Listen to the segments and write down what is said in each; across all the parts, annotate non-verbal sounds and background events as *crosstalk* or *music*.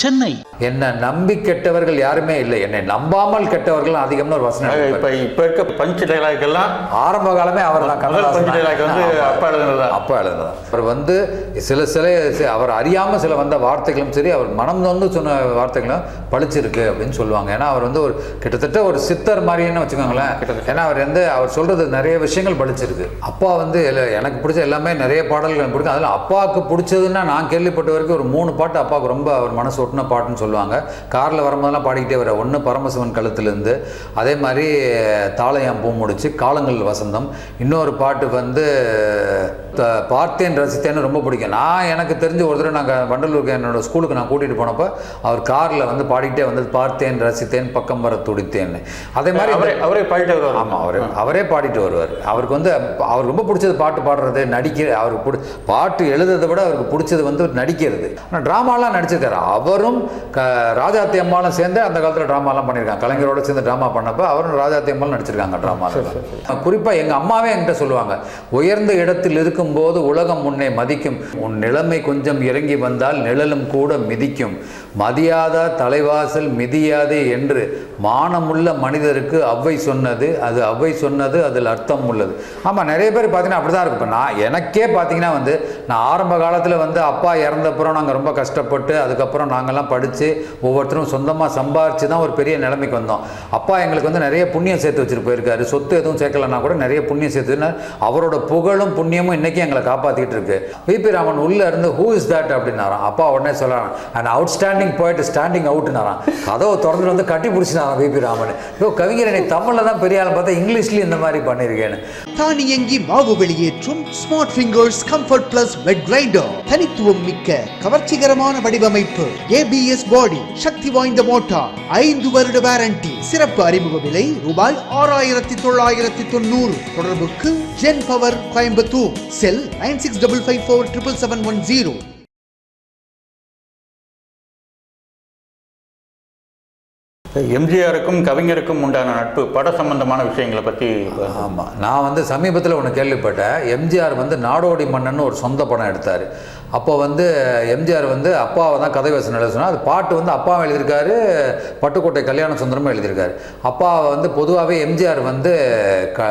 Chennai. என்னை நம்பி கெட்டவர்கள் யாருமே இல்லை. என்னை நம்பாமல் கெட்டவர்கள் அதிகம்னு ஒரு வசனம் இப்ப. இப்ப இருக்க பஞ்ச் டைலாக் எல்லாம் ஆரம்ப காலமே அவர் தான் பஞ்ச் டைலாக் வந்து அப்பா எழுதுனது? அப்பா எழுதுனது? அவர் வந்து சில சில அவர் அறியாம சில வந்த வார்த்தைகளும் சரி அவர் மனம் நொந்து சொன்ன வார்த்தைகளும் பளிச்சிருக்கு அப்படின்னு சொல்லுவாங்க. ஏன்னா அவர் வந்து ஒரு கிட்டத்தட்ட ஒரு சித்தர் மாதிரின்னு வச்சுக்கோங்களேன். ஏன்னா அவர் வந்து அவர் சொல்றது நிறைய விஷயங்கள் பளிச்சிருக்கு. அப்பா வந்து எனக்கு பிடிச்ச எல்லாமே நிறைய பாடல்கள் எனக்கு பிடிக்கும். அதில் அப்பாவுக்கு பிடிச்சதுன்னா நான் கேள்விப்பட்ட வரைக்கும் ஒரு மூணு பாட்டு அப்பாவுக்கு ரொம்ப அவர் மனசு சொட்டின பாட்டுன்னு சொல்லுவாங்க. காரில் வரும்போதெல்லாம் பாடிக்கிட்டே வர ஒன்று பரமசிவன் கழுத்துலேருந்து அதே மாதிரி தாளையாம் பூ முடிச்சு காலங்கள் வசந்தம். இன்னொரு பாட்டு வந்து த- பார்த்தேன் ரசித்தேன்னு ரொம்ப பிடிக்கும். நான் எனக்கு தெரிஞ்ச ஒரு தடவை நாங்கள் வண்டலூருக்கு என்னோட ஸ்கூலுக்கு நான் கூட்டிகிட்டு போனப்போ அவர் காரில் வந்து பாடிக்கிட்டே வந்து பார்த்தேன் ரசித்தேன் பக்கம் வர துடித்தேன்னு. அதே மாதிரி அவரே அவரே பாடிட்டு வருவார். ஆமாம் அவர் அவரே பாடிட்டு வருவார். அவருக்கு வந்து அவருக்கு ரொம்ப பிடிச்சது பாட்டு பாடுறது நடிக்க அவருக்கு பிடி பாட்டு எழுதுறதை விட அவருக்கு பிடிச்சது வந்து நடிக்கிறது. ஆனால் ட்ராமாலாம் நடிச்சிருக்காரு. அவரும் க ராஜாத்தி அம்மாலும் சேர்ந்து அந்த காலத்தில் ட்ராமாலாம் பண்ணியிருக்காங்க கலைஞரோட சேர்ந்து ட்ராமா பண்ணப்போ அவரும் ராஜாத்தி அம்மாலும் நடிச்சிருக்காங்க ட்ராமாவில் குறிப்பாக எங்கள் அம்மாவே என்கிட்ட சொல்லுவாங்க உயர்ந்த இடத்தில் இருக்கும்போது உலகம் உன்னை மதிக்கும். உன் நிலைமை கொஞ்சம் இறங்கி வந்தால் நிழலும் கூட மிதிக்கும். மதியாத தலைவாசல் மிதியாதே என்று மானமுள்ள மனிதருக்கு அவ்வை சொன்னது அது அவ்வை சொன்னது அதில் அர்த்தம் உள்ளது. ஆமாம் நிறைய பேர் பார்த்தீங்கன்னா அப்படி தான் இருக்கும். இப்போ நான் எனக்கே பார்த்தீங்கன்னா வந்து நான் ஆரம்ப காலத்தில் வந்து அப்பா இறந்தப்புறம் நாங்கள் ரொம்ப கஷ்டப்பட்டு அதுக்கப்புறம் நாங்கள்லாம் படித்து ஒவ்வொருத்தரும் சொந்தமாக சம்பாரித்து தான் ஒரு பெரிய நிலைமைக்கு வந்தோம். அப்பா எங்களுக்கு வந்து நிறைய புண்ணியம் சேர்த்து வச்சுட்டு போயிருக்காரு. சொத்து எதுவும் சேர்க்கலன்னா கூட நிறைய புண்ணியம் சேர்த்து அவரோட புகழும் புண்ணியமும் இன்றைக்கி எங்களை காப்பாற்றிக்கிட்டு இருக்கு. விபி ராமன் உள்ளே இருந்து ஹூ இஸ் தட் அப்படின்னாராம். அப்பா உடனே சொல்லலாம் அண்ட் அவுட்ஸ்டாண்டிங் போயிட்டு ஸ்டாண்டிங் அவுட்னாராம் கதவை திறந்துட்டு வந்து கட்டி பிடிச்சினாராம் விபி ராமன். இப்போ கவிஞர் நீ தமிழில் தான் பெரிய ஆள் பார்த்தா இங்கிலீஷ்லேயும் இந்த மாதிரி பண்ணியிருக்கேன்னு தானியங்கி மாவு வெளியேற்றும் smart fingers comfort plus wet grinder தனித்துவம் மிக்க கவர்ச்சிகரமான வடிவமைப்பு. ஏபிஎஸ் பாடி சக்தி வாய்ந்த மோட்டார் ஐந்து வருட வாரண்டி சிறப்பு அறிமுக விலை ரூபாய் ஆறாயிரத்தி தொள்ளாயிரத்தி தொண்ணூறு. தொடர்புக்கு Gen Power Coimbatore. Cell nine six double five four triple seven one zero எம்ஜிஆருக்கும் கவிஞருக்கும் உண்டான நட்பு பட சம்பந்தமான விஷயங்களை பத்தி இப்ப ஆமாம் நான் வந்து சமீபத்தில் ஒன்று கேள்விப்பட்டேன். எம்ஜிஆர் வந்து நாடோடி மன்னன் ஒரு சொந்த படம் எடுத்தார். அப்போ வந்து எம்ஜிஆர் வந்து அப்பாவை தான் கதை வசனம் எழுத அது பாட்டு வந்து அப்பாவும் எழுதியிருக்காரு பட்டுக்கோட்டை கல்யாண சுந்தரமும் எழுதியிருக்காரு. அப்பாவை வந்து பொதுவாகவே எம்ஜிஆர் வந்து க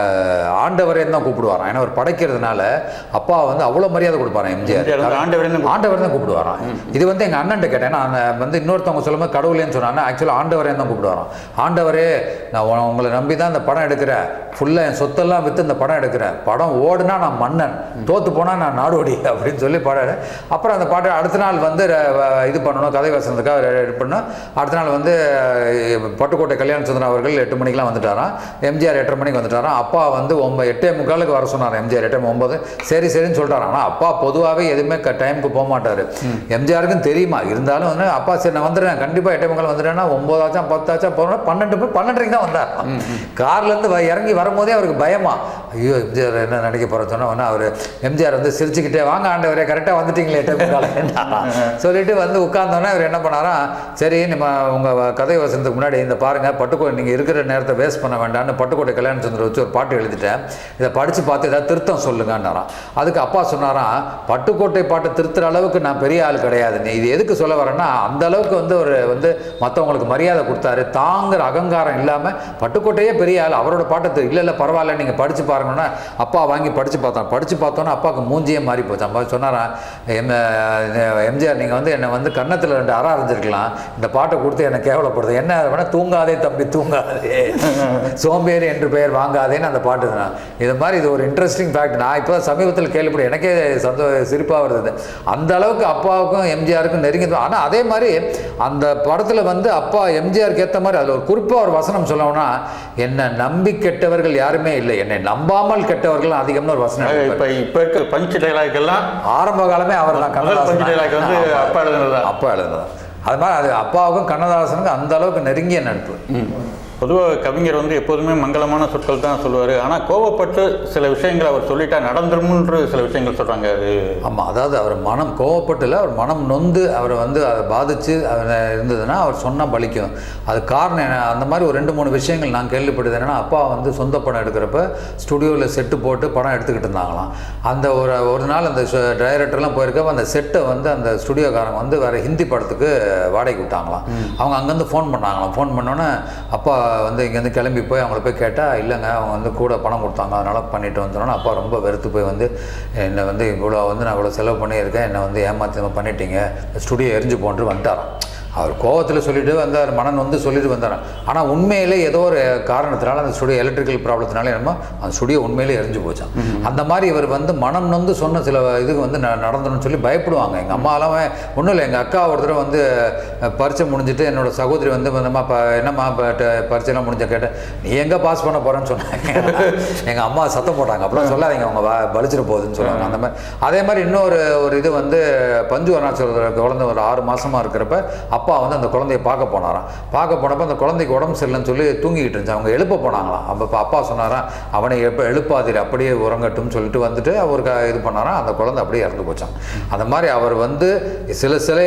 ஆண்டவரேன்னு தான் கூப்பிடுவாராம். ஏன்னா அவர் படைக்கிறதுனால அப்பா வந்து அவ்வளோ மரியாதை கொடுப்பாராம் எம்ஜிஆர். ஆண்டவரேன்னு. ஆண்டவர் தான் கூப்பிடுவாராம். இது வந்து எங்கள் அண்ணன்ட்ட கேட்டேன். நான் வந்து இன்னொருத்தவங்க சொல்லும்போது கடவுளேன்னு சொன்னாங்க ஆக்சுவலாக ஆண்டவரே தான் கூப்பிடுவாராம். ஆண்டவரே நான் உங்களை நம்பி தான் இந்த படம் எடுக்கிறேன் ஃபுல்லாக என் சொத்தெல்லாம் விற்று இந்த படம் எடுக்கிறேன் படம் ஓடுனா நான் மன்னன். தோத்து போனால் நான் நாடோடி அப்படின்னு சொல்லி படம் அப்புறம் அந்த பாட்டு அடுத்த நாள் வந்து இது பண்ணணும் கதை வசனத்துக்காக இது பண்ணோம் அடுத்த நாள் வந்து பட்டுக்கோட்டை கல்யாண சுந்தரம் அவர்கள் எட்டு மணிக்கெலாம் வந்துட்டாராம். எம்ஜிஆர் எட்டரை மணிக்கு வந்துட்டாராம். அப்பா வந்து ஒம்ப எட்டே முக்காலுக்கு வர சொன்னார் எம்ஜிஆர் எட்டே ஒம்பது. சரி சரின்னு சொல்லிட்டாராம். ஆனால் அப்பா பொதுவாகவே எதுவுமே க டைமுக்கு போக மாட்டார். எம்ஜிஆருக்கும் தெரியுமா? இருந்தாலும் வந்து அப்பா சரி நான் வந்துடுறேன். கண்டிப்பாக எட்டே முக்கால் வந்துட்டேன்னா ஒம்போதாச்சும் பத்தாச்சும் போகிறோம் பன்னெண்டு போய் பன்னெண்டரைக்கு தான் வந்தார் கார்லேருந்து இறங்கி வரும்போதே அவருக்கு பயமா. ஐயோ எம்ஜிஆர் என்ன நடிக்க போகிறேன்னு சொன்னோன்னா அவர் எம்ஜிஆர் வந்து சிரிச்சுக்கிட்டே வாங்க ஆண்டவரே கரெக்டாக வந்துட்டீங்களே எட்டே சொல்லிட்டு வந்து உட்கார்ந்தோன்னே அவர் என்ன பண்ணாராம் சரி நம்ம உங்கள் கதை வசனத்துக்கு முன்னாடி இந்த பாருங்கள் பட்டுக்கோட்டை நீங்கள் இருக்கிற நேரத்தை வேஸ்ட் பண்ண வேண்டாம்னு பட்டுக்கோட்டை கல்யாண சுந்தரம் வச்சு ஒரு பாட்டு எழுதிட்டேன். இதை படித்து பார்த்து ஏதாவது திருத்தம் சொல்லுங்கன்னாராம். அதுக்கு அப்பா சொன்னாராம் பட்டுக்கோட்டை பாட்டை திருத்துற அளவுக்கு நான் பெரிய ஆள் கிடையாது. நீ இது எதுக்கு சொல்ல வரேன்னா அந்த அளவுக்கு வந்து ஒரு வந்து மற்றவங்களுக்கு மரியாதை கொடுத்தாரு. தாங்கிற அகங்காரம் இல்லாமல் பட்டுக்கோட்டையே பெரிய ஆள். அவரோட பாட்டை இல்லை இல்லை பரவாயில்ல நீங்கள் படித்து பாருங்கன்னா அப்பா வாங்கி படித்து பார்த்தோம் படித்து பார்த்தோன்னே அப்பாவுக்கு மூஞ்சியே மாறி போச்சு அப்பா சொன்னாரான் எம் எம்ஜிஆர் நீங்கள் வந்து என்னை வந்து கன்னத்தில் ரெண்டு அற அரைஞ்சிருக்கலாம். இந்த பாட்டை கொடுத்து என்னை கேவலப்படுது என்ன வேணா தூங்காதே தம்பி தூங்காதே. *laughs* சோம்பேறி என்று பெயர் வாங்காதேன்னு அந்த பாட்டு தான். இது மாதிரி இது ஒரு இன்ட்ரெஸ்டிங் ஃபேக்ட் நான் இப்போ சமீபத்தில் கேள்விப்பட எனக்கே சந்தோ சிரிப்பாக வருது அந்த அளவுக்கு அப்பாவுக்கும் எம்ஜிஆருக்கும் நெருங்கி ஆனால் அதே மாதிரி அந்த படத்தில் வந்து அப்பா எம்ஜிஆருக்கு ஏற்ற மாதிரி அதில் ஒரு குறிப்பாக ஒரு வசனம் சொல்லணும்னா என்னை நம்பி கெட்டவர்கள் யாருமே இல்லை. என்னை நம்பாமல் கெட்டவர்கள் அதிகம்னு ஒரு வசனம் இப்ப. இப்ப இருக்க பஞ்ச் டைலாக் எல்லாம் ஆரம்ப காலமே அவர் தான் வந்து அப்பா எழுதுனது தான் அப்பா எழுதுனது அது மாதிரி அது அப்பாவுக்கும் கண்ணதாசனுக்கும் அந்த அளவுக்கு நெருங்கிய நட்பு. பொதுவாக கவிஞர் வந்து எப்போதுமே மங்களமான சொற்கள் தான் சொல்லுவார். ஆனால் கோவப்பட்டு சில விஷயங்கள் அவர் சொல்லிட்டா நடந்துருமுன்ற சில விஷயங்கள் சொல்கிறாங்க அது. ஆமாம் அதாவது அவர் மனம் கோவப்பட்டுல அவர் மனம் நொந்து அவரை வந்து அதை பாதித்து அவர் இருந்ததுன்னா அவர் சொன்னால் பலிக்கும். அது காரணம் என்ன? அந்த மாதிரி ஒரு ரெண்டு மூணு விஷயங்கள் நான் கேள்விப்பட்டது என்னன்னா அப்பா வந்து சொந்த படம் எடுக்கிறப்ப ஸ்டுடியோவில் செட்டு போட்டு படம் எடுத்துக்கிட்டு இருந்தாங்களாம். அந்த ஒரு ஒரு நாள் அந்த டைரக்டர்லாம் போயிருக்கப்ப அந்த செட்டை வந்து அந்த ஸ்டுடியோக்காரங்க வந்து வேறு ஹிந்தி படத்துக்கு வாடகைக்கு விட்டாங்களாம். அவங்க அங்கேருந்து ஃபோன் பண்ணாங்களாம். ஃபோன் பண்ணோன்னே அப்பா வந்து இங்கேருந்து கிளம்பி போய் அவங்கள போய் கேட்டால் இல்லைங்க அவங்க வந்து கூட பணம் கொடுத்தாங்க அதனால் பண்ணிட்டு வந்தோன்னா அப்பா ரொம்ப வெறுத்து போய் வந்து என்னை வந்து இவ்வளோ வந்து நான் இவ்வளோ செலவு பண்ணியிருக்கேன் என்னை வந்து ஏமாற்றி பண்ணிட்டீங்க ஸ்டுடியோ எரிஞ்சு போன்று வந்துட்டாரான் அவர் கோவத்தில் சொல்லிட்டு வந்தார் மனம் வந்து சொல்லிட்டு வந்தார். ஆனால் உண்மையிலே ஏதோ ஒரு காரணத்தினால அந்த ஸ்டுடியோ எலக்ட்ரிக்கல் ப்ராப்ளத்தினால என்னமோ அந்த ஸ்டுடியோ உண்மையிலே எரிஞ்சு போச்சான் அந்த மாதிரி இவர் வந்து மனம் நொந்து சொன்ன சில இதுக்கு வந்து ந- நடந்துன்னு சொல்லி பயப்படுவாங்க. எங்கள் அம்மாலாம் ஒன்றும் இல்லை எங்கள் அக்கா ஒரு தடவை வந்து பரீட்சை முடிஞ்சிட்டு என்னோட சகோதரி வந்து என்னம்மா ப என்னம்மா பரீட்சைலாம் முடிஞ்ச கேட்டேன் நீ எங்கே பாஸ் பண்ண போகிறேன்னு சொன்னாங்க *laughs* எங்கள் அம்மா சத்தம் போட்டாங்க. அப்படிலாம் சொல்லாதீங்க அவங்க பலிச்சிட போகுதுன்னு சொல்லுவாங்க. அந்த மாதிரி அதே மாதிரி இன்னொரு ஒரு இது வந்து பஞ்சு அருணாச்சல குழந்தை ஒரு ஆறு மாசமா இருக்கிறப்ப அப்பா வந்து அந்த குழந்தைய பார்க்க போனாராம். பார்க்க போனப்போ அந்த குழந்தைக்கு உடம்பு சரியில்லைன்னு சொல்லி தூங்கிக்கிட்டு இருந்துச்சு. அவங்க எழுப்ப போனாங்களாம். அப்போ அப்பா சொன்னாராம் அவனை எப்போ எழுப்பாதீர் அப்படியே உறங்கட்டும்னு சொல்லிட்டு வந்துட்டு அவருக்கு இது பண்ணாராம். அந்த குழந்தை அப்படியே இறந்து போச்சான் அந்த மாதிரி அவர் வந்து சில சில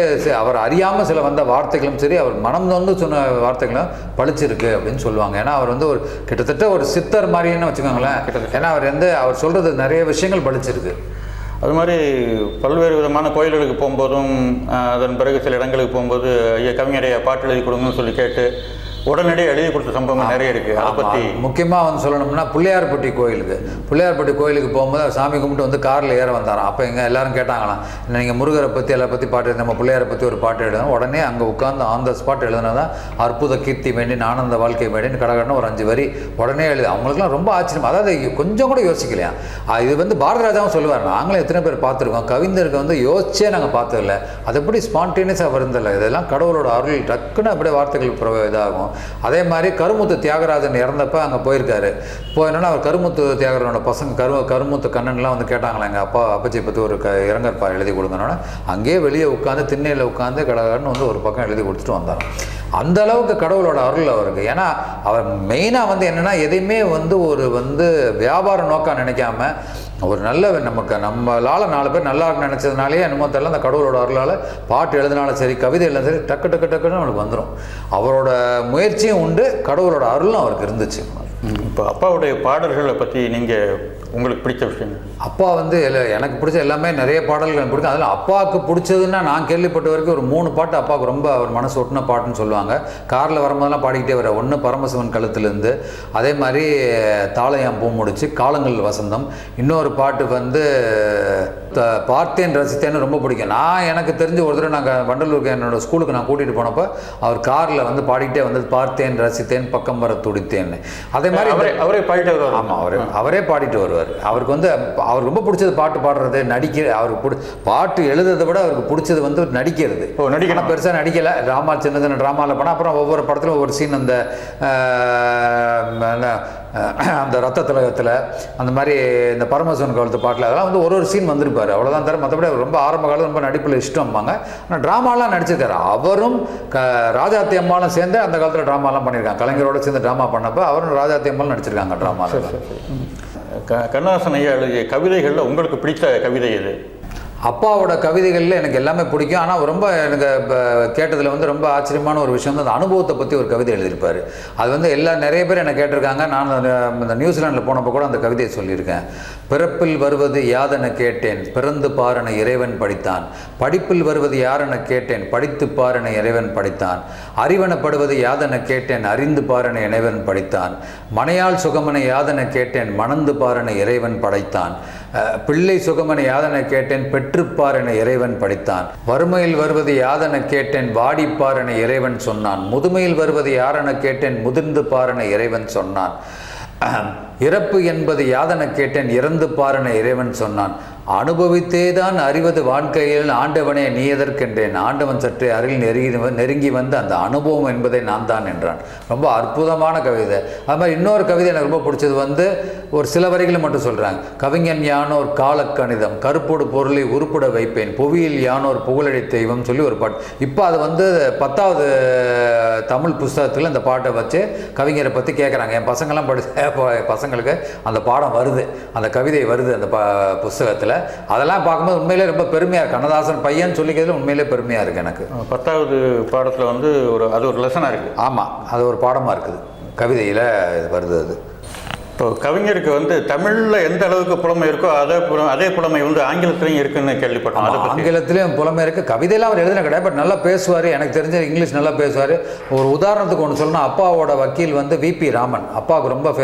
அவர் அறியாமல் சில வந்த வார்த்தைகளும் சரி அவர் மனம் வந்து சொன்ன வார்த்தைகளும் பளிச்சிருக்கு அப்படின்னு சொல்லுவாங்க. ஏன்னா அவர் வந்து ஒரு கிட்டத்தட்ட ஒரு சித்தர் மாதிரின்னு வச்சுக்கோங்களேன். ஏன்னா அவர் வந்து அவர் சொல்கிறது நிறைய விஷயங்கள் பளிச்சிருக்கு. அது மாதிரி பல்வேறு விதமான கோயில்களுக்கு போகும்போதும் அதன் பிறகு சில இடங்களுக்கு போகும்போது ஐயா கவிஞரையா பாட்டு எழுதி கொடுங்கன்னு சொல்லி கேட்டு உடனடியாக எழுதி கொடுத்த சம்பவங்கள் நிறைய இருக்குது அதை பற்றி முக்கியமாக வந்து சொல்லணும்னா பிள்ளையார்பட்டி கோயிலுக்கு பிள்ளையார்பட்டி கோயிலுக்கு போகும்போது சாமி கும்பிட்டு வந்து காரில் ஏற வந்தாராம். அப்போ எங்க எல்லாரும் கேட்டாங்களாம் நீங்கள் முருகரை பற்றி எல்லா பற்றி பாட்டு நம்ம பிள்ளையாரை பற்றி ஒரு பாட்டு எழுதணும். உடனே அங்கே உட்காந்து ஆன் த ஸ்பாட் எழுதுனதான் அற்புத கீர்த்தி வேண்டின் ஆனந்த வாழ்க்கை வேண்டின்னு கடகடன்னு ஒரு அஞ்சு வரி உடனே எழுது. அவங்களுக்குலாம் ரொம்ப ஆச்சரியம். அதாவது கொஞ்சம் கூட யோசிக்கலையா? இது வந்து பாரதிராஜாவும் சொல்லுவார் நாங்களும் எத்தனை பேர் பார்த்துருக்கோம். கவிஞருக்கு வந்து யோசிச்சே நாங்கள் பார்த்ததில்ல. அது எப்படி ஸ்பான்டேனியஸாக வருந்தில்ல இதெல்லாம் கடவுளோட அருள் டக்குன்னு அப்படியே வார்த்தைகள் இதாகும். அதே மாதிரி கருமுத்து தியாகராஜன் இறந்தப்போ அங்கே போயிருக்காரு. போயிருந்தோன்னா அவர் கருமுத்து தியாகராஜனோட பசங்க கரு கருமுத்து கண்ணன்லாம் வந்து கேட்டாங்களா எங்கள் அப்பா அப்பச்சி பற்றி ஒரு க இரங்கற்பா எழுதி கொடுங்கனோட அங்கேயே வெளியே உட்காந்து திண்ணையில் உட்காந்து கடகன்னு வந்து ஒரு பக்கம் எழுதி கொடுத்துட்டு வந்தார் அந்த அளவுக்கு கடவுளோட அருள் அவருக்கு. ஏன்னா அவர் மெயினாக வந்து என்னென்னா எதையுமே வந்து ஒரு வந்து வியாபார நோக்கம் நினைக்காம ஒரு நல்ல நமக்கு. நம்மளால் நாலு பேர் நல்லா நினச்சதுனாலே என்னமோ தெரியல அந்த கடவுளோட அருளால் பாட்டு எழுதினாலும் சரி கவிதை எழுதினாலும் சரி டக்கு டக்கு டக்குன்னு அவனுக்கு வந்துடும் அவரோட முயற்சியும் உண்டு கடவுளோட அருளும் அவருக்கு இருந்துச்சு. இப்போ அப்பாவுடைய பாடல்களை பற்றி நீங்கள் உங்களுக்கு பிடிச்ச விஷயங்கள் அப்பா வந்து எனக்கு பிடிச்ச எல்லாமே நிறைய பாடல்கள் எனக்கு பிடிக்கும். அதில் அப்பாவுக்கு பிடிச்சதுன்னா நான் கேள்விப்பட்ட வரைக்கும் ஒரு மூணு பாட்டு அப்பாவுக்கு ரொம்ப அவர் மனசு ஒட்டின பாட்டுன்னு சொல்லுவாங்க. காரில் வரும்போதெல்லாம் பாடிக்கிட்டே வர ஒன்று பரமசிவன் கழுத்துலேருந்து அதே மாதிரி தாளையாம் பூ முடிச்சு காலங்கள் வசந்தம். இன்னொரு பாட்டு வந்து த- பார்த்தேன் ரசித்தேன்னு ரொம்ப பிடிக்கும். நான் எனக்கு தெரிஞ்ச ஒரு தடவை நாங்கள் வண்டலூருக்கு என்னோட ஸ்கூலுக்கு நான் கூட்டிகிட்டு போனப்போ அவர் காரில் வந்து பாடிக்கிட்டே வந்து பார்த்தேன் ரசித்தேன் பக்கம் வர துடித்தேன்னு. அதே மாதிரி அவரே அவரே பாடிட்டு வருவார். ஆமாம் அவர் அவரே பாடிட்டு வருவார். அவருக்கு வந்து அவருக்கு ரொம்ப பிடிச்சது பாட்டு பாடுறது நடிக்க அவருக்கு பிடி பாட்டு எழுதுறதை விட அவருக்கு பிடிச்சது வந்து நடிக்கிறது. ஓ, நடிக்கணும். பெருசாக நடிக்கலை. ட்ராமா சின்ன சின்ன ட்ராமாவில் போனால் அப்புறம் ஒவ்வொரு படத்துலையும் ஒவ்வொரு சீன் அந்த அந்த ரத்த திலகத்தில் அந்த மாதிரி இந்த பரமசிவன் காலத்து பாட்டில் அதெல்லாம் வந்து ஒரு ஒரு சீன் வந்திருப்பார். அவ்வளோதான் தர மற்றபடி ரொம்ப ஆரம்ப காலம் ரொம்ப நடிப்பில் இஷ்டம்பாங்க. ஆனால் ட்ராமாலாம் நடிச்சிருக்காரு. அவரும் க ராஜாத்தி அம்மாலும் சேர்ந்து அந்த காலத்தில் ட்ராமாலாம் பண்ணியிருக்காங்க கலைஞரோட சேர்ந்து ட்ராமா பண்ணப்போ அவரும் ராஜாத்தி அம்மாலும் நடிச்சிருக்காங்க ட்ராமாவில் க கண்ணாசன் ஐயா எழுதிய கவிதைகளில் உங்களுக்கு பிடித்த கவிதை எது? அப்பாவோட கவிதைகளில் எனக்கு எல்லாமே பிடிக்கும். ஆனால் ரொம்ப எனக்கு இப்போ கேட்டதில் வந்து ரொம்ப ஆச்சரியமான ஒரு விஷயம் வந்து அந்த அனுபவத்தை பற்றி ஒரு கவிதை எழுதியிருப்பார். அது வந்து எல்லா நிறைய பேர் என்னை கேட்டிருக்காங்க. நான் அந்த- இந்த நியூசிலாண்டில் போனப்போ கூட அந்த கவிதையை சொல்லியிருக்கேன். பிறப்பில் வருவது யாதென கேட்டேன் பிறந்து பாரன இறைவன் படித்தான். படிப்பில் வருவது யாரென கேட்டேன் படித்து பாரன இறைவன் படித்தான். அறிவனப்படுவது யாதென கேட்டேன் அறிந்து பாரன இறைவன் படித்தான். மனையால் சுகமனை யாதென கேட்டேன் மணந்து பாரன இறைவன் படைத்தான். பிள்ளை சுகமனை யாதனை கேட்டேன் பெற்றுப்பார் என இறைவன் படித்தான். வறுமையில் வருவது யாதென கேட்டேன் வாடிப்பார் என இறைவன் சொன்னான். முதுமையில் வருவது யாரென கேட்டேன் முதிர்ந்து பார் என இறைவன் சொன்னான். இறப்பு என்பது யாதென கேட்டேன் இறந்து பார் என இறைவன் சொன்னான். அனுபவித்தே தான் அறிவது வாழ்க்கையில் ஆண்டவனே நீ எதற்கென்றேன்? ஆண்டவன் சற்றே அருகில் நெருங்கி நெருங்கி வந்து அந்த அனுபவம் என்பதை நான் தான் என்றான். ரொம்ப அற்புதமான கவிதை. அது மாதிரி இன்னொரு கவிதை எனக்கு ரொம்ப பிடிச்சது வந்து ஒரு சில வரிகளை மட்டும் சொல்கிறாங்க கவிஞன் யானோர் காலக்கணிதம் கருப்போடு பொருளை உருப்பட வைப்பேன் புவியில் யானோர் புகழடை தெய்வம் சொல்லி ஒரு பாட்டு. இப்போ அது வந்து பத்தாவது தமிழ் புஸ்தகத்தில் இந்த பாட்டை வச்சு கவிஞரை பற்றி கேட்குறாங்க என் பசங்கள்லாம் படிச்ச பசங்களுக்கு அந்த பாடம் வருது. அந்த கவிதை வருது அந்த ப புஸ்தகத்தில். அதெல்லாம் பார்க்கும்போது உண்மையிலே ரொம்ப பெருமையாக இருக்கு. கண்ணதாசன் பையன் சொல்லிக்கிறதுல உண்மையிலே பெருமையாக இருக்குது எனக்கு. பத்தாவது பாடத்தில் வந்து ஒரு அது ஒரு லெசனாக இருக்குது ஆமாம் அது ஒரு பாடமாக இருக்குது. கவிதையில் வருது அது. இப்போ கவிஞருக்கு வந்து தமிழில் எந்த அளவுக்கு புலமை இருக்கோ அதே புல அதே புலமை வந்து ஆங்கிலத்திலையும் இருக்குன்னு கேள்விப்பட்டோம். அதை ஆங்கிலத்திலையும் புலமை இருக்குது கவிதையெல்லாம் அவர் எழுதின கிடையாது பட் நல்லா பேசுவார். எனக்கு தெரிஞ்ச இங்கிலீஷ் நல்லா பேசுவார். ஒரு உதாரணத்துக்கு ஒன்று சொல்லணும் அப்பாவோட வக்கீல் வந்து விபி ராமன். அப்பாவுக்கு ரொம்ப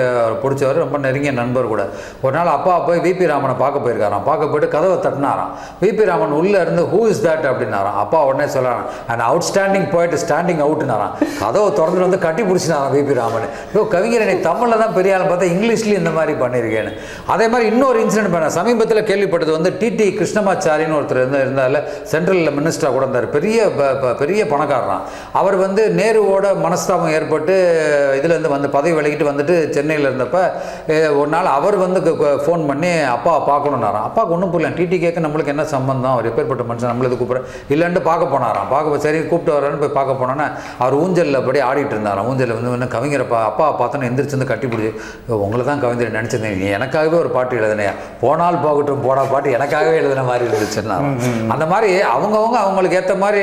பிடிச்சவர் ரொம்ப நெருங்கிய நண்பர் கூட. ஒரு நாள் அப்பா போய் விபி ராமனை பார்க்க போயிருக்காராம். பார்க்க போயிட்டு கதவை தட்டினாராம். விபி ராமன் உள்ளே இருந்து ஹூ இஸ் தட் அப்படின்னாராம். அப்பா உடனே சொல்லலாம் அண்ட் அவுட்ஸ்டாண்டிங் போயிட்டு ஸ்டாண்டிங் அவுட்னாராம் கதவை திறந்துட்டு வந்து கட்டி பிடிச்சினாராம் விபி ராமன். ஐயோ கவிஞர் நீ தமிழில் தான் பெரிய ஆள் பார்த்தா இங்கிலீஷ்லேயும் இந்த மாதிரி பண்ணியிருக்கேன்னு அதே மாதிரி இன்னொரு இன்சிடென்ட் பண்ண சமீபத்தில் கேள்விப்பட்டது வந்து டிடி கிருஷ்ணமாச்சாரின்னு ஒருத்தர் இருந்தால் இருந்தால சென்ட்ரலில் மினிஸ்டராக கூட இருந்தார். பெரிய ப- ப- பெரிய பணக்காரரான் அவர் வந்து நேருவோட மனஸ்தாபம் ஏற்பட்டு இதுலேருந்து வந்து பதவி விலகிட்டு வந்துட்டு சென்னையில் இருந்தப்போ ஒரு நாள் அவர் வந்து ஃபோன் பண்ணி அப்பா பார்க்கணுன்னாராம் அப்பாவுக்கு ஒன்றும் புரியல. டிடி கேட்க நம்மளுக்கு என்ன சம்பந்தம்? அவர் எப்பேற்பட்ட மனுஷன்? நம்மளுக்கு கூப்பிட்ற? இல்லைன்ட்டு பார்க்க போனாராம். பார்க்க சரி கூப்பிட்டு வரான்னு போய் பார்க்க போனோன்னா அவர் ஊஞ்சலில் படி ஆடிட்டு இருந்தாராம். ஊஞ்சலில் வந்து கவிஞரை பா அப்பா பார்த்தோன்னு எந்திரிச்சு வந்து கட்டி பிடிச்சி உங்களை தான் கவிஞர் நினச்சிருந்தேன். நீ எனக்காகவே ஒரு பாட்டு எழுதினையா? போனால் போகட்டும் போடா பாட்டு எனக்காகவே எழுதின மாதிரி இருந்துச்சுன்னா அந்த மாதிரி அவங்கவங்க அவங்களுக்கு ஏற்ற மாதிரி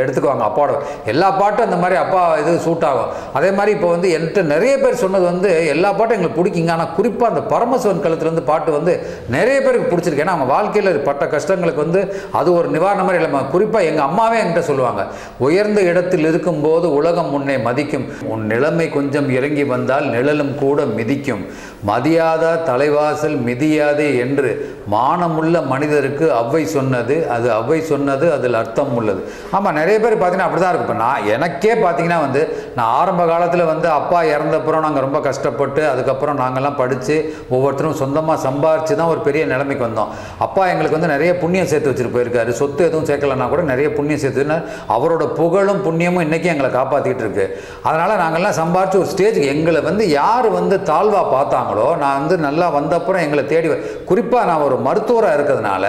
எடுத்துக்குவாங்க அப்பாவோட. எல்லா பாட்டும் அந்த மாதிரி அப்பா இது சூட் ஆகும். அதே மாதிரி இப்போ வந்து என்கிட்ட நிறைய பேர் சொன்னது வந்து எல்லா பாட்டும் எங்களுக்கு பிடிக்குங்க. ஆனால் குறிப்பாக அந்த பரமசிவன் கழுத்துலேருந்து பாட்டு வந்து நிறைய பேருக்கு பிடிச்சிருக்கு. ஏன்னா அவங்க வாழ்க்கையில் பட்ட கஷ்டங்களுக்கு வந்து அது ஒரு நிவாரணம் மாதிரி இல்லாமல் குறிப்பாக எங்கள் அம்மாவே என்கிட்ட சொல்லுவாங்க உயர்ந்த இடத்தில் இருக்கும்போது உலகம் உன்னை மதிக்கும். உன் நிலைமை கொஞ்சம் இறங்கி வந்தால் நிழலும் கூட மிதிக்கும் மதியாத தலைவாசல் மிதியாதே என்று மானமுள்ள மனிதருக்கு அவ்வை சொன்னது அது அவ்வை சொன்னது அதில் அர்த்தம் உள்ளது. ஆமாம் நிறைய பேர் பார்த்தீங்கன்னா அப்படி தான் இருக்கு இப்போ நான் எனக்கே பார்த்தீங்கன்னா வந்து நான் ஆரம்ப காலத்தில் வந்து அப்பா இறந்தப்புறம் நாங்கள் ரொம்ப கஷ்டப்பட்டு அதுக்கப்புறம் நாங்கள்லாம் படித்து ஒவ்வொருத்தரும் சொந்தமாக சம்பாரித்து தான் ஒரு பெரிய நிலைமைக்கு வந்தோம். அப்பா எங்களுக்கு வந்து நிறைய புண்ணியம் சேர்த்து வச்சுட்டு போயிருக்காரு. சொத்து எதுவும் சேர்க்கலன்னா கூட நிறைய புண்ணியம் சேர்த்துன்னு அவரோட புகழும் புண்ணியமும் இன்றைக்கி எங்களை காப்பாற்றிக்கிட்டு இருக்கு. அதனால் நாங்கள்லாம் சம்பாரித்து ஒரு ஸ்டேஜுக்கு எங்களை வந்து யார் வந்து தாழ்வாக பார்த்தாங்களோ நான் வந்து நல்லா வந்தப்புறம் எங்களை தேடி குறிப்பாக நான் ஒரு மருத்துவராக இருக்கிறதுனால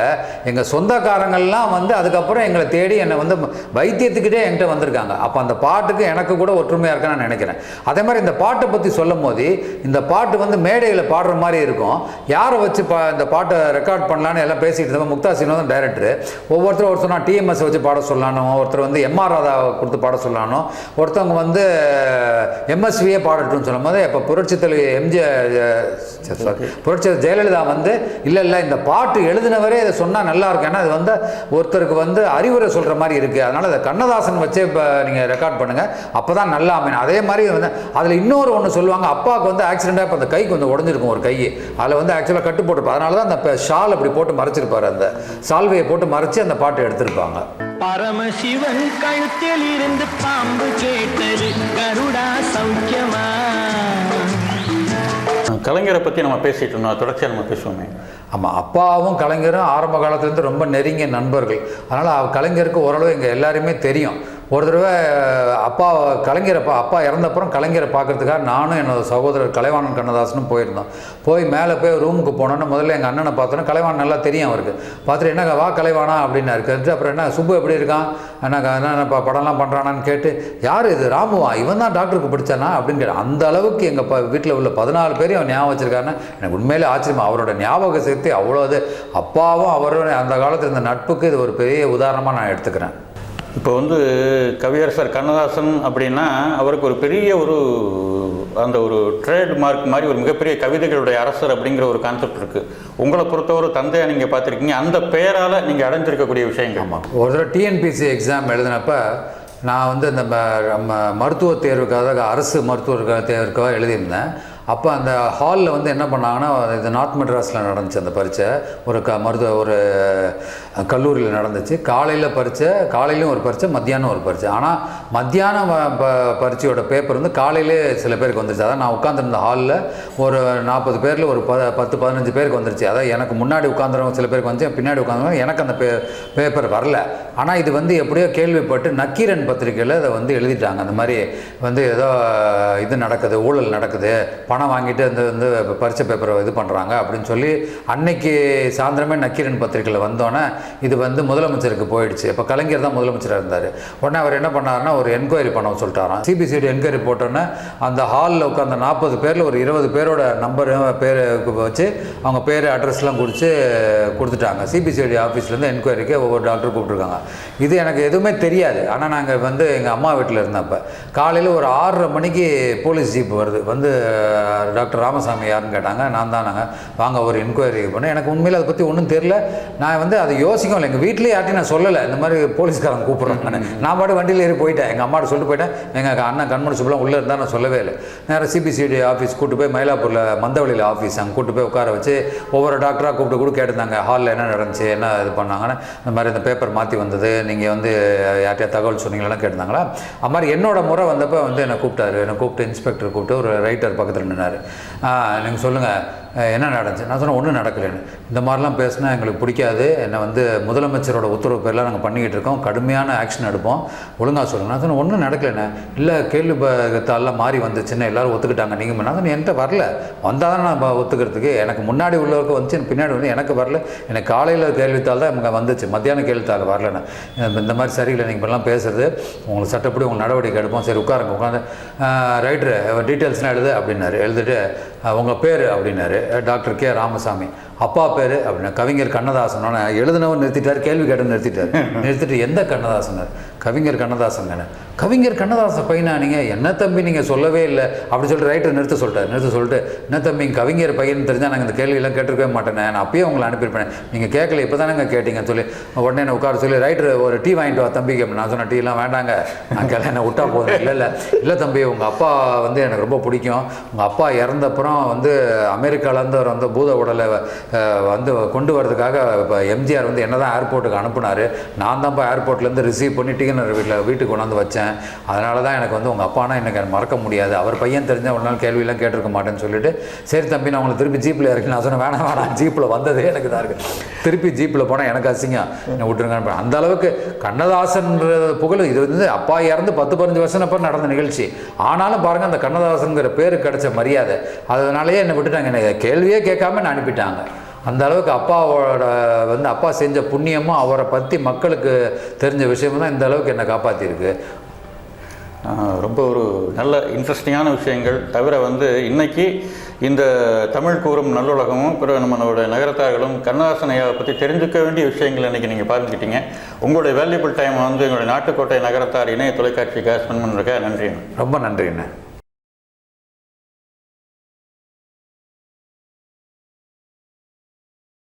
எங்கள் சொந்தக்காரங்கள்லாம் வந்து அதுக்கப்புறம் எங்களை தேடி என்னை வந்து வைத்தியத்துக்கிட்டே என்கிட்ட வந்திருக்காங்க. அப்போ அந்த பாட்டுக்கு எனக்கு கூட ஒற்றுமையாக இருக்குன்னு நான் நினைக்கிறேன். அதே மாதிரி இந்த பாட்டை பற்றி சொல்லும் போது இந்த பாட்டு வந்து மேடையில் பாடுற மாதிரி இருக்கும். யாரை வச்சு பா இந்த பாட்டை ரெக்கார்ட் பண்ணலான்னு எல்லாம் பேசிகிட்டு இருந்தோம் முக்தா சீனோ டைரக்டர் ஒவ்வொருத்தரும் ஒரு சொன்னால் டிஎம்எஸ் வச்சு பாட சொல்லணும் ஒருத்தர் வந்து எம்ஆர் ராதா கொடுத்து பாட சொல்லணும் ஒருத்தவங்க வந்து எம்எஸ்வியே பாடட்டும்னு சொல்லும் போது இப்போ புரட்சி தலைவி எம்ஜிஆர் புரட்சியர் ஜெயலலிதா வந்து இல்லை இல்லை இந்த பாட்டு எழுதினவரே இதை சொன்னால் நல்லா இருக்கும். ஏன்னா அது வந்து ஒருத்தருக்கு வந்து அறிவுரை சொல்கிற மாதிரி இருக்குது அதனால் அதை கண்ணதாசன் வச்சே இப்போ நீங்கள் ரெக்கார்ட் பண்ணுங்கள் அப்போ தான் நல்லா அமையும். அதே மாதிரி வந்து அதில் இன்னொரு ஒன்று சொல்லுவாங்க. அப்பாவுக்கு வந்து ஆக்சிடெண்ட்டாக இப்போ அந்த கை கொஞ்சம் உடஞ்சிருக்கும் ஒரு கை அதில் வந்து ஆக்சுவலாக கட்டு போட்டிருப்பாங்க அதனால தான் அந்த ஷால் அப்படி போட்டு மறைச்சிருப்பாரு. அந்த சால்வையை போட்டு மறைச்சி அந்த பாட்டு எடுத்திருப்பாங்க. பரமசிவன் கழுத்தில் இருந்து பாம்பு கேட்டது கருடா சௌக்கியமா? கலைஞரை பற்றி நம்ம பேசிட்டு இருந்தோம். தொடர்ச்சியாக நம்ம பேசுவோமே. ஆமாம் அப்பாவும் கலைஞரும் ஆரம்ப காலத்துலேருந்து ரொம்ப நெருங்கிய நண்பர்கள். அதனால் கலைஞருக்கு ஓரளவு எங்கள் எல்லாருமே தெரியும். ஒரு தடவை அப்பா கலைஞரை அப்பா இறந்தப்புறம் கலைஞரை பார்க்கறதுக்காக நானும் என்னோட சகோதரர் கலைவாணன் கண்ணதாசனும் போயிருந்தோம். போய் மேலே போய் ரூமுக்கு போனோன்னு முதல்ல எங்கள் அண்ணனை பார்த்தோன்னா கலைவாணன் நல்லா தெரியும் அவருக்கு. பார்த்துட்டு என்னங்க வா கலைவானா அப்படின்னு கேட்டு அப்புறம் என்ன சுப்பு எப்படி இருக்கான்? என்னக்கா என்ன ப- படம்லாம் பண்ணுறானான்னு கேட்டு யார் இது? ராமுவா இவன் தான் டாக்டருக்கு பிடிச்சானா அப்படின்னு கேட்டேன். அந்த அளவுக்கு எங்கள் ப வீட்டில் உள்ள பதினாலு பேரையும் அவன் ஞாபகம் வச்சிருக்காருன்னு எனக்கு உண்மையிலே ஆச்சரியமா அவரோட ஞாபக சக்தி அவ்வளோ அது. அப்பாவும் அவரோட அந்த காலத்தில் இருந்த நட்புக்கு இது ஒரு பெரிய உதாரணமாக நான் எடுத்துக்கிறேன். இப்போ வந்து கவியரசர் கண்ணதாசன் அப்படின்னா அவருக்கு ஒரு பெரிய ஒரு அந்த ஒரு ட்ரேட் மார்க் மாதிரி ஒரு மிகப்பெரிய கவிதைகளுடைய அரசர் அப்படிங்கிற ஒரு கான்செப்ட் இருக்குது உங்களை பொறுத்தவரை தந்தையை நீங்கள் பார்த்துருக்கீங்க. அந்த பெயரால் நீங்கள் அடைஞ்சிருக்கக்கூடிய விஷயங்கள். ஆமாம் ஒரு தடவை டிஎன்பிசி எக்ஸாம் எழுதினப்ப நான் வந்து இந்த ம- நம்ம மருத்துவ தேர்வுக்காக அரசு மருத்துவ தேர்வுக்காக எழுதியிருந்தேன். அப்போ அந்த ஹாலில் வந்து என்ன பண்ணாங்கன்னா இது நார்த் மெட்ராஸில் நடந்துச்சு அந்த பரீட்சை. ஒரு க மருத்துவ ஒரு கல்லூரியில் நடந்துச்சு. காலையில் பரீட்சை காலையிலும் ஒரு பரீட்சை மத்தியானம் ஒரு பரீட்சை ஆனால் மத்தியானம் ப- பரீட்சையோட பேப்பர் வந்து காலையிலே சில பேருக்கு வந்துருச்சு. அதான் நான் உட்காந்துருந்த ஹாலில் ஒரு நாற்பது பேரில் ஒரு ப பத்து பதினஞ்சு பேருக்கு வந்துருச்சு. அதான் எனக்கு முன்னாடி உட்காந்துறவங்க சில பேருக்கு வந்து பின்னாடி உட்காந்துறவங்க எனக்கு அந்த பே பேப்பர் வரல. ஆனால் இது வந்து எப்படியோ கேள்விப்பட்டு நக்கீரன் பத்திரிக்கையில் அதை வந்து எழுதிட்டாங்க. அந்த மாதிரி வந்து ஏதோ இது நடக்குது ஊழல் நடக்குது பணம் வாங்கிட்டு அந்த வந்து பரீட்சை பேப்பரை இது பண்ணுறாங்க அப்படின்னு சொல்லி அன்னைக்கு சாயந்தரமே நக்கீரன் பத்திரிக்கையில் வந்தோன்னே இது வந்து முதலமைச்சருக்கு போயிடுச்சு. இப்போ கலைஞர் தான் முதலமைச்சராக இருந்தார். உடனே அவர் என்ன பண்ணாருன்னா ஒரு என்கொயரி பண்ண சொல்லிட்டாராம். சிபிசிஐடி என்கொயரி போட்டோன்னே அந்த ஹாலில் உட்காந்த நாற்பது பேரில் ஒரு இருபது பேரோட நம்பர் பேர் வச்சு அவங்க பேர் அட்ரஸ்லாம் குறித்து கொடுத்துட்டாங்க. சிபிசிஐடி ஆஃபீஸ்லேருந்து என்கொயரிக்கு ஒவ்வொரு டாக்டர் கூப்பிட்ருக்காங்க இது எனக்கு எதுவுமே தெரியாது. ஆனால் நாங்கள் வந்து எங்கள் அம்மா வீட்டில் இருந்தப்போ காலையில் ஒரு ஆறரை மணிக்கு போலீஸ் ஜீப் வருது. வந்து டாக்டர் ராமசாமி யாருன்னு கேட்டாங்க. நான் தான் நாங்கள் வாங்க ஒரு என்கொயரி பண்ணேன் எனக்கு உண்மையில் அதை பற்றி ஒன்றும் தெரில நான் வந்து அதை யோசிக்கவும் இல்லை எங்கள் வீட்லேயே யார்ட்டையும் நான் சொல்லலை. இந்த மாதிரி போலீஸ்காரங்க கூப்பிட்றாங்க நான். பாட்டு வண்டியில் ஏறி போயிட்டேன். எங்கள் அம்மாட்ட சொல்லிட்டு போயிட்டேன். எங்கள் அண்ணன் கண்மணி சுப்பலாம் உள்ளே இருந்தால் நான் சொல்லவே இல்லை. நேராக சிபிசிஐடி ஆஃபீஸ் கூட்டு போய் மயிலாப்பூரில் மந்தவழியில் ஆஃபீஸ் அங்கே கூட்டு போய் உட்கார வச்சு ஒவ்வொரு டாக்டராக கூப்பிட்டு கூட கேட்டிருந்தாங்க. ஹாலில் என்ன நடந்துச்சு என்ன இது பண்ணாங்கன்னு. இந்த மாதிரி இந்த பேப்பர் மாற்றி வந்தது. நீங்கள் வந்து யார்கிட்டயா தகவல் சொன்னீங்களா கேட்டிருந்தாங்களா? அது மாதிரி என்னோட முறை வந்தப்போ வந்து என்னை கூப்பிட்டாரு. என்னை கூப்பிட்டு இன்ஸ்பெக்டர் கூப்பிட்டு ஒரு ரைட்டர் பக்கத்தில் நின்னார். நீங்கள் சொல்லுங்கள் என்ன நடந்துச்சு? நான் சொன்னேன் ஒன்றும் நடக்கலைன்னு. இந்த மாதிரிலாம் பேசினா எங்களுக்கு பிடிக்காது. என்னை வந்து முதலமைச்சரோட உத்தரவு பேர்லாம் நாங்கள் பண்ணிக்கிட்டு இருக்கோம். கடுமையான ஆக்ஷன் எடுப்போம். ஒழுங்காக சொல்லுங்கள் நான் சொன்னேன் ஒன்றும் நடக்கலைண்ணே இல்லை கேள்வி தாள்லாம் மாறி வந்துச்சுன்னு எல்லாரும் ஒத்துக்கிட்டாங்க. நீங்கள் நான் சொன்னேன் என்கிட்ட வரல. வந்தால் தான் நான் ஒத்துக்கிறதுக்கு. எனக்கு முன்னாடி உள்ளவருக்கு வந்துச்சு எனக்கு பின்னாடி வந்து எனக்கு வரல. எனக்கு காலையில் கேள்வித்தாள் தான் இங்கே வந்துச்சு. மத்தியானம் கேள்வித்தாள் வரலண்ணே இந்த- மாதிரி சரியில்லை நீங்கள் இப்படிலாம் பேசுறது. உங்களுக்கு சட்டப்படி உங்கள் நடவடிக்கை எடுப்போம். சரி உட்காருங்க உட்காந்து ரைட்ரு டீட்டெயில்ஸ்லாம் எழுது அப்படின்னாரு. எழுதிட்டு உங்கள் பேர் அப்படின்னாரு. டாக்டர் கே ராமசாமி அப்பா பேர் அப்படின்னா கவிஞர் கண்ணதாசன் எழுதினவர் நிறுத்திட்டார் கேள்வி கேட்டு நிறுத்திட்டார். *laughs* நிறுத்திட்டு எந்த கண்ணதாசனர்? கவிஞர் கண்ணதாசன் கவிஞர் கண்ணதாசன் பையனா நீங்கள் என்ன தம்பி நீங்கள் சொல்லவே இல்லை. அப்படி சொல்லிட்டு ரைட்டர் நிறுத்த சொல்லிட்டார் நிறுத்த சொல்லிட்டு என்ன தம்பி கவிஞர் பையன் தெரிஞ்சால் நாங்கள் இந்த கேள்வியெல்லாம் கேட்டிருக்கவே மாட்டேனே. நான் அப்பயே உங்களை அனுப்பியிருப்பேன். நீங்கள் கேட்கல இப்போ தானே கேட்டீங்கன்னு சொல்லி உடனே என்ன உட்கார சொல்லி ரைட்டர் ஒரு டீ வாங்கிட்டு வா தம்பிக்கு. அப்படின்னு நான் சொன்னேன் டீலாம் வேண்டாங்க. அங்கே என்ன விட்டா போதும். இல்லை இல்லை இல்லை தம்பி உங்கள் அப்பா வந்து எனக்கு ரொம்ப பிடிக்கும். உங்கள் அப்பா இறந்தப்புறம் வந்து அமெரிக்காலேருந்து அவர் வந்து பூத உடலை வந்து கொண்டு வரதுக்காக இப்போ எம்ஜிஆர் வந்து என்ன தான் ஏர்போர்ட்டுக்கு அனுப்புனார் நான் தான்ப்பா ஏர்போர்ட்லேருந்து ரிசீவ் பண்ணி டிகனர் வீட்டில் வீட்டுக்கு கொண்டாந்து வச்சேன். அதனால தான் எனக்கு வந்து உங்கள் அப்பானா எனக்கு மறக்க முடியாது. அவர் பையன் தெரிஞ்ச ஒரு நாள் கேள்வியெல்லாம் கேட்டிருக்க மாட்டேன்னு சொல்லிட்டு சரி தம்பி நான் உங்களை திருப்பி ஜீப்பில் இறக்கி நான் சொன்னேன் வேணாம் வேணாம் ஜீப்பில் வந்ததே எனக்கு தான் இருக்குது திருப்பி ஜீப்பில் போனால் எனக்கு அசிங்கம். என்னை விட்டுருங்க அந்த அளவுக்கு கண்ணதாசன்ற புகழ் இது வந்து அப்பா இறந்து பத்து பதினஞ்சு வருஷம் அப்புறம் நடந்த நிகழ்ச்சி. ஆனாலும் பாருங்கள் அந்த கண்ணதாசனுங்கிற பேருக்கு கிடைச்ச மரியாதை. அதனாலேயே என்னை விட்டுட்டாங்க. என்னை கேள்வியே கேட்காம அனுப்பிட்டாங்க. அந்த அளவுக்கு அப்பாவோட வந்து அப்பா செஞ்ச புண்ணியமும் அவரை பற்றி மக்களுக்கு தெரிஞ்ச விஷயமும் தான் இந்த அளவுக்கு என்னை காப்பாற்றிருக்கு ஆஹ் ரொம்ப ஒரு நல்ல இன்ட்ரெஸ்டிங்கான விஷயங்கள். தவிர வந்து இன்னைக்கு இந்த தமிழ் கூறும் நல்லுலகமும் பிறகு நம்மளோட நகரத்தார்களும் கண்ணதாசன் ஐயாவை பற்றி தெரிஞ்சுக்க வேண்டிய விஷயங்கள் இன்னைக்கு நீங்கள் பார்த்துக்கிட்டீங்க உங்களுடைய வேல்யூபிள் டைம் வந்து எங்களுடைய நாட்டுக்கோட்டை நகரத்தார் இணைய தொலைக்காட்சிக்காக ஸ்பெண்ட் பண்ணுறதுக்காக நன்றி ரொம்ப நன்றிண்ணே.